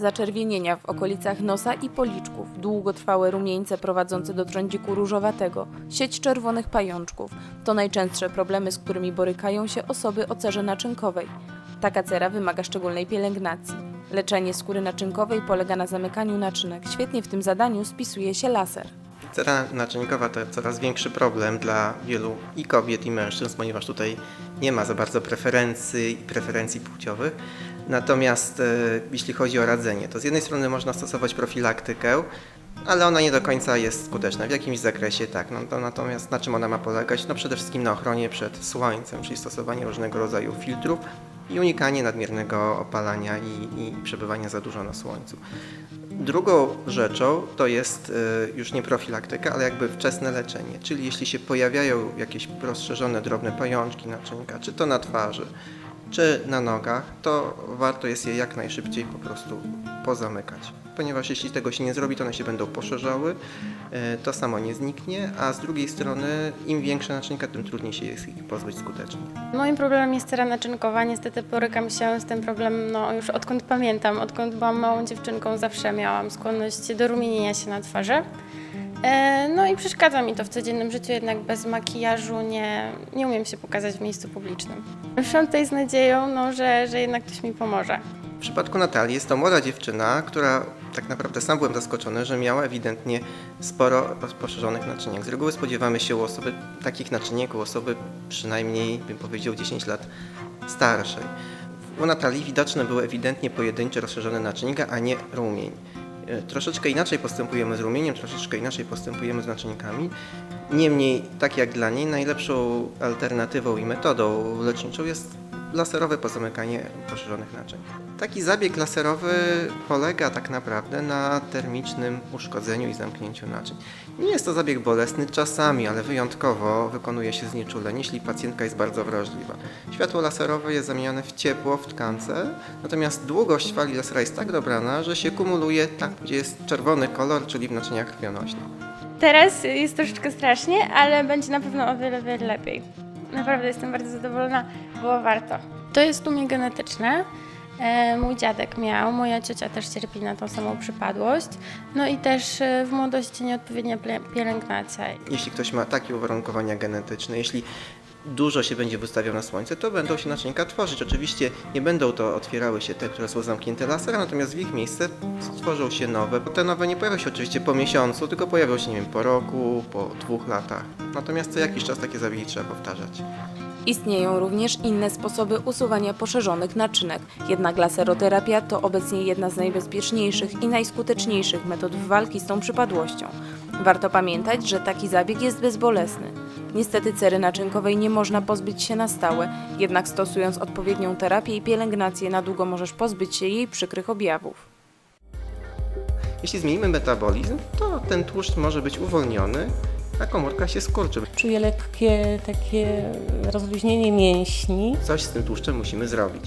zaczerwienienia w okolicach nosa i policzków, długotrwałe rumieńce prowadzące do trądziku różowatego, sieć czerwonych pajączków to najczęstsze problemy, z którymi borykają się osoby o cerze naczynkowej. Taka cera wymaga szczególnej pielęgnacji. Leczenie skóry naczynkowej polega na zamykaniu naczynek. Świetnie w tym zadaniu spisuje się laser. Cera naczynkowa to coraz większy problem dla wielu i kobiet, i mężczyzn, ponieważ tutaj nie ma za bardzo preferencji, preferencji płciowych. Natomiast e, jeśli chodzi o radzenie, to z jednej strony można stosować profilaktykę, ale ona nie do końca jest skuteczna. W jakimś zakresie tak. No, to natomiast na czym ona ma polegać? No przede wszystkim na ochronie przed słońcem, czyli stosowanie różnego rodzaju filtrów i unikanie nadmiernego opalania i, i przebywania za dużo na słońcu. Drugą rzeczą to jest y, już nie profilaktyka, ale jakby wczesne leczenie, czyli jeśli się pojawiają jakieś rozszerzone drobne pajączki naczynka, czy to na twarzy, czy na nogach, to warto jest je jak najszybciej po prostu pozamykać. Ponieważ jeśli tego się nie zrobi, to one się będą poszerzały, y, to samo nie zniknie, a z drugiej strony im większe naczynka, tym trudniej się jest ich pozbyć skutecznie. Moim problemem jest cera naczynkowa. Niestety borykam się z tym problemem no, już odkąd pamiętam. Odkąd byłam małą dziewczynką, zawsze miałam skłonność do rumienienia się na twarzy. E, no i przeszkadza mi to w codziennym życiu, jednak bez makijażu nie, nie umiem się pokazać w miejscu publicznym. Wyszłam tutaj z nadzieją, no, że, że jednak ktoś mi pomoże. W przypadku Natalii jest to młoda dziewczyna, która tak naprawdę sam byłem zaskoczony, że miała ewidentnie sporo poszerzonych naczyniek. Z reguły spodziewamy się u osoby takich naczyniek, u osoby przynajmniej, bym powiedział, 10 lat starszej. U Natalii widoczne były ewidentnie pojedyncze rozszerzone naczynka, a nie rumień. E, Troszeczkę inaczej postępujemy z rumieniem, troszeczkę inaczej postępujemy z naczynkami. Niemniej, tak jak dla niej, najlepszą alternatywą i metodą leczniczą jest laserowe pozamykanie poszerzonych naczyń. Taki zabieg laserowy polega tak naprawdę na termicznym uszkodzeniu i zamknięciu naczyń. Nie jest to zabieg bolesny czasami, ale wyjątkowo wykonuje się znieczulenie, jeśli pacjentka jest bardzo wrażliwa. Światło laserowe jest zamieniane w ciepło w tkance, natomiast długość fali lasera jest tak dobrana, że się kumuluje tam, gdzie jest czerwony kolor, czyli w naczyniach krwionośnych. Teraz jest troszeczkę strasznie, ale będzie na pewno o wiele, wiele lepiej. Naprawdę jestem bardzo zadowolona, było warto. To jest u mnie genetyczne. E, Mój dziadek miał, moja ciocia też cierpi na tą samą przypadłość. No i też e, w młodości nieodpowiednia pielęgnacja. Jeśli ktoś ma takie uwarunkowania genetyczne, jeśli dużo się będzie wystawiał na słońce, to będą się naczynka tworzyć. Oczywiście nie będą to otwierały się te, które są zamknięte laserem, natomiast w ich miejsce stworzą się nowe. Te nowe nie pojawią się oczywiście po miesiącu, tylko pojawią się, nie wiem, po roku, po dwóch latach. Natomiast co jakiś czas takie zabiegi trzeba powtarzać. Istnieją również inne sposoby usuwania poszerzonych naczynek, jednak laseroterapia to obecnie jedna z najbezpieczniejszych i najskuteczniejszych metod walki z tą przypadłością. Warto pamiętać, że taki zabieg jest bezbolesny. Niestety cery naczynkowej nie można pozbyć się na stałe, jednak stosując odpowiednią terapię i pielęgnację na długo możesz pozbyć się jej przykrych objawów. Jeśli zmienimy metabolizm, to ten tłuszcz może być uwolniony, a komórka się skurczy. Czuję lekkie takie rozluźnienie mięśni. Coś z tym tłuszczem musimy zrobić.